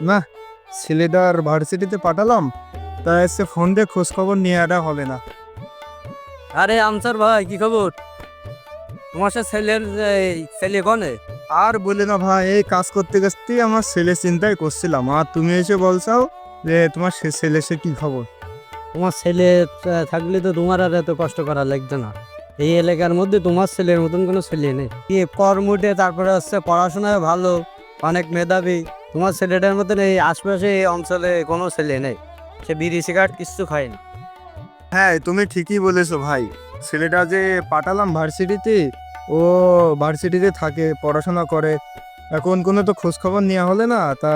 না ছেলেটার ভার্সিটিতে পাঠালাম তা এসে ফোন দিয়ে খোঁজ খবর নিয়ে আটা হবে না। আরে আমসার ভাই কি খবর? তোমার সাথে ছেলের এই ছেলে কনে? আর বলে না ভাই এই কাজ করতে করতে আমার ছেলে চিন্তাই করছিলাম আর তুমি এসে বলছাও যে তোমার সে ছেলে সে কি খবর? তোমার ছেলে থাকলে তো তোমার আর এত কষ্ট করা লাগতো না। এই এলাকার মধ্যে তোমার ছেলের মতন কোনো ছেলে নেই। কর্মটে তারপরে হচ্ছে পড়াশোনায় ভালো অনেক মেধাবী। তোমার ছেলেটার মতন এই আশপাশে এই অঞ্চলে কোনো ছেলে নেই। সে বিড়ি সিগারেট কিছু খায় না হ্যাঁ তুমি ঠিকই বলেছ ভাই। ছেলেটা যে পাঠালাম ভার্সিটিতে ও ভার্সিটিতে থাকে পড়াশোনা করে। এখন কোনো তো খোঁজ খবর নেওয়া হলে না তা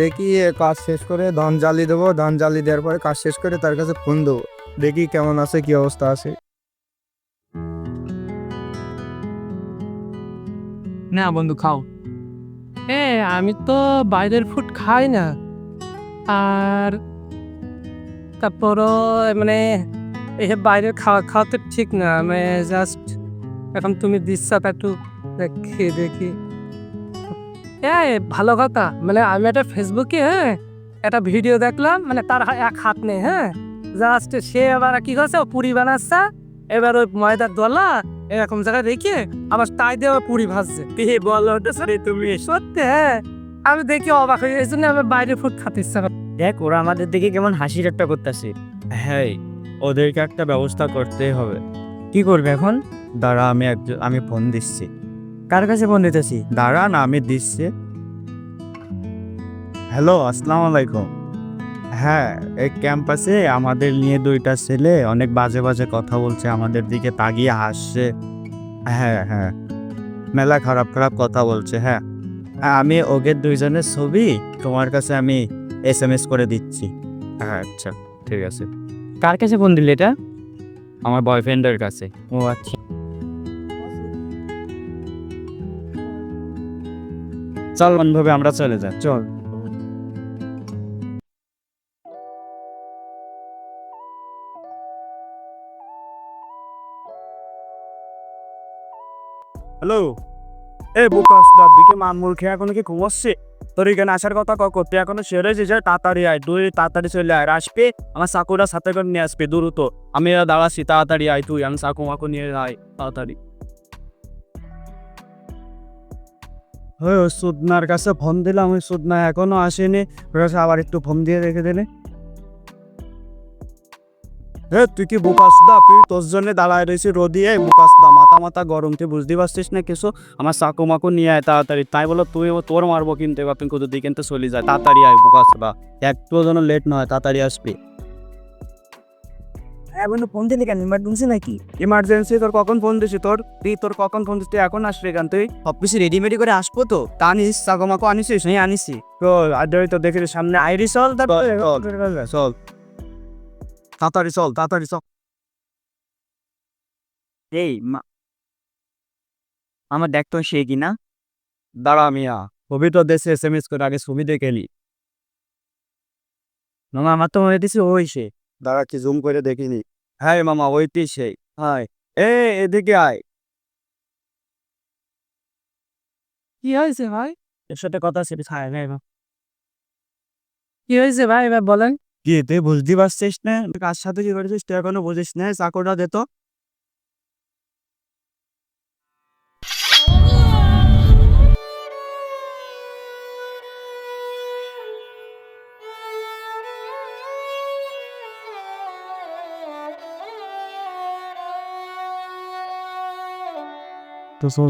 দেখি কাজ শেষ করে ধান জ্বালিয়ে দেবো। ধান জ্বালিয়ে দেওয়ার পরে কাজ শেষ করে তার কাছে ফোন দেবো। দেখি কেমন আছে কি অবস্থা আছে। না বন্ধু খাও। এ আমি তো বাইরের ফুড খাই না। আর তারপরও মানে এসব বাইরের খাওয়া খাওয়া তো ঠিক না মানে জাস্ট এখন তুমি দিচ্ছ একটু দেখি দেখি। এ ভালো কথা। মানে আমি একটা ফেসবুকে হ্যাঁ একটা ভিডিও দেখলাম মানে তার এক হাত নেই হ্যাঁ। জাস্ট সে এবার কি করছে পুরি বানাচ্ছে, এবার ওই ময়দার দলা এরকম জায়গায় রেখে আবার তাই দিয়ে আবার পুরি ভাজছে। কি বলো সরি তুমি সত্যি হ্যাঁ। আমি দেখি অবাক হয়ে এই জন্য আমার বাইরে ফুড খাতে ইচ্ছা দেখ ওরা আমাদের দিকে কেমন হাসি ঠাট্টা করতেছে। হ্যাঁ ওদেরকে একটা ব্যবস্থা করতে হবে। কি করবে এখন? দাঁড়া আমি একজন আমি ফোন দিচ্ছি। কার কাছে ফোন দিতেছি? দাঁড়া না আমি দিচ্ছি। হ্যালো আসসালামু আলাইকুম। হ্যাঁ এই ক্যাম্পাসে আমাদের নিয়ে দুইটা ছেলে অনেক বাজে বাজে কথা বলছে আমাদের দিকে তাকিয়ে হাসছে। হ্যাঁ হ্যাঁ। মেলা খারাপ খারাপ কথা বলছে হ্যাঁ। আমি ওদের দুইজনের ছবি তোমার কাছে আমি এস এম এস করে দিচ্ছি। হ্যাঁ আচ্ছা ঠিক আছে। কার কাছে ফোন দিলে এটা? আমার বয়ফ্রেন্ডের কাছে। ও আচ্ছা। চল বান্ধবী আমরা চলে যাই চল। হ্যালো এ বুকাস দাদ দিকে মামুল খেয়ে এখনও কি ঘুমোচ্ছে তোর এখানে আসার কথা ক করতে এখনও সেরে যে, তাড়াতাড়ি আয়, তুই তাড়াতাড়ি চলে আয় আসবে, আমার সাকুরা সাথে করে নিয়ে আসবে, দ্রুত। আমি দাঁড়াচ্ছি, তাড়াতাড়ি আয় তুই, আমি সাকু মাকু নিয়ে আয়, তাড়াতাড়ি। ওই সুদনার কাছে ফোন দিলাম, ওই সুদনা এখনও আসেনি আবার একটু ফোন দিয়ে রেখে দিলে। তুই কি বুকাসদা তুই তোর জন্য দাঁড়ায় রয়েছি রোদিয়ে বুকাসদা মাথা মাথা গরম তুই বুঝতে পারছিস না কিছু? আমার সাকু মাকু নিয়ে আয় তাড়াতাড়ি। তাই বলো তুই তোর মারবো কিন্তু এবার তুই কোথাও দিকে চলে যায় তাড়াতাড়ি আয় বুকাসদা একটু যেন লেট নয় তাড়াতাড়ি আসবি। এখন ফোন দিলি কেন? ইমার্জেন্সি নাকি? ইমার্জেন্সি তোর কখন ফোন দিছি তোর? তুই তোর কখন ফোন তুই এখন আসবি কেন তুই? সব কিছু রেডিমেডি করে আসব তো। তা আনিস সাকু মাকু আনিসিস হ্যাঁ আনিসি তো আড্ডাই তো দেখি সামনে। আইরি চল তারপরে চল। তাড়াতাড়ি চল তাড়াতাড়ি চল। এই আমার দেখ তো সে কি না? দাঁড়া মিয়া ছবি তো দেশে এস এম এস করে আগে ছবি দেখে নি। মামা আমার তো মনে দিছি ওই সে। দাঁড়া কি জুম করে দেখিনি হ্যাঁ মামা ওইটি সেই হাই এ এদিকে আয়। কি হয়েছে ভাই? এর সাথে কথা ছিল ছায় না কি হয়েছে ভাই এবার বলেন। কি তুই বুঝতে পারছিস না? কার সাথে কি করেছিস? তুই এখনও বুঝিস না? চাকরটা দে তো। তো সব